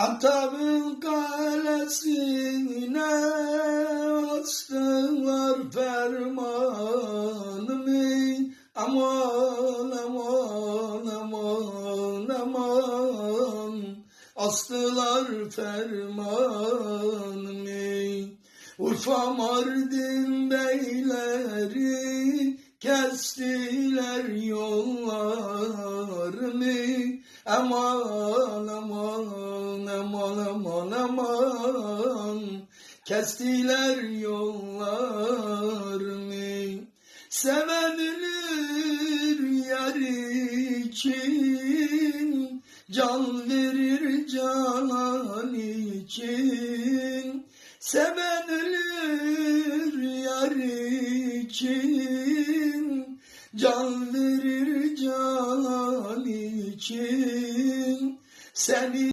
Antab'ın kalesine astılar fermanımı. Aman aman aman aman Astılar fermanımı. Urfa Mardin beyleri kestiler yollarımı. Aman aman aman Kestiler yollarımı Seven ölür yar için Can verir canan için. Seven ölür yar için Can verir canan için. Seni